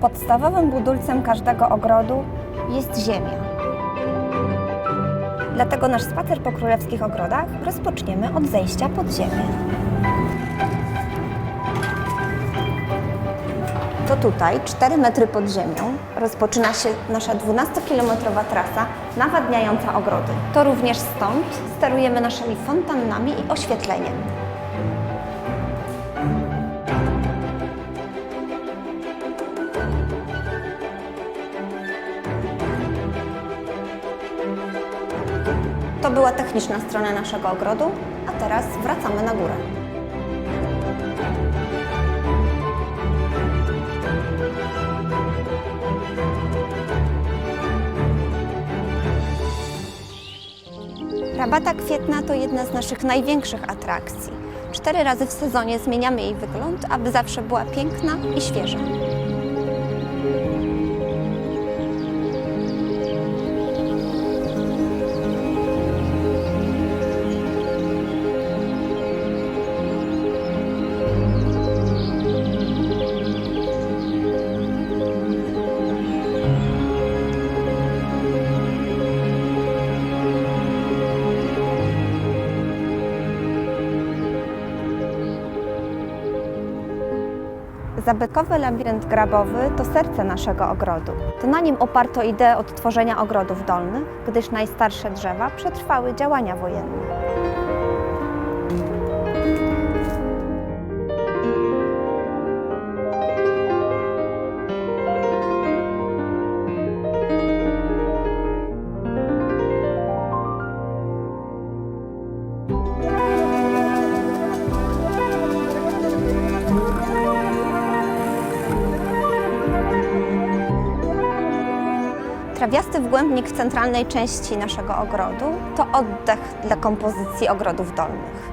Podstawowym budulcem każdego ogrodu jest ziemia. Dlatego nasz spacer po królewskich ogrodach rozpoczniemy od zejścia pod ziemię. To tutaj, 4 metry pod ziemią, rozpoczyna się nasza 12-kilometrowa trasa nawadniająca ogrody. To również stąd sterujemy naszymi fontannami i oświetleniem. To była techniczna strona naszego ogrodu, a teraz wracamy na górę. Rabata kwietna to jedna z naszych największych atrakcji. Cztery razy w sezonie zmieniamy jej wygląd, aby zawsze była piękna i świeża. Zabytkowy labirynt grabowy to serce naszego ogrodu. To na nim oparto ideę odtworzenia ogrodów dolnych, gdyż najstarsze drzewa przetrwały działania wojenne. Trawiasty wgłębnik w centralnej części naszego ogrodu to oddech dla kompozycji ogrodów dolnych.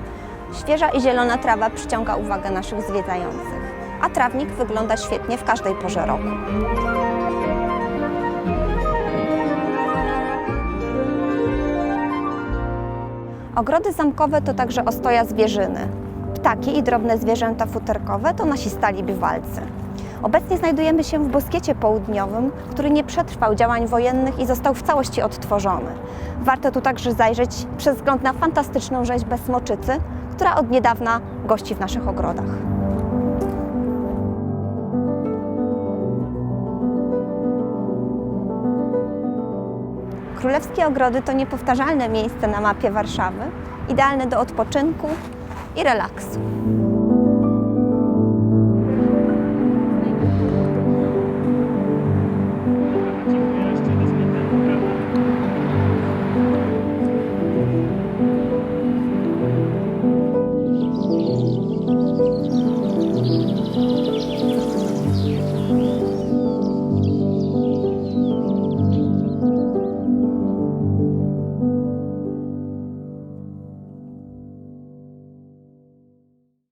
Świeża i zielona trawa przyciąga uwagę naszych zwiedzających, a trawnik wygląda świetnie w każdej porze roku. Ogrody zamkowe to także ostoja zwierzyny. Ptaki i drobne zwierzęta futerkowe to nasi stali bywalcy. Obecnie znajdujemy się w Boskiecie Południowym, który nie przetrwał działań wojennych i został w całości odtworzony. Warto tu także zajrzeć przez wzgląd na fantastyczną rzeźbę smoczycy, która od niedawna gości w naszych ogrodach. Królewskie Ogrody to niepowtarzalne miejsce na mapie Warszawy, idealne do odpoczynku i relaksu.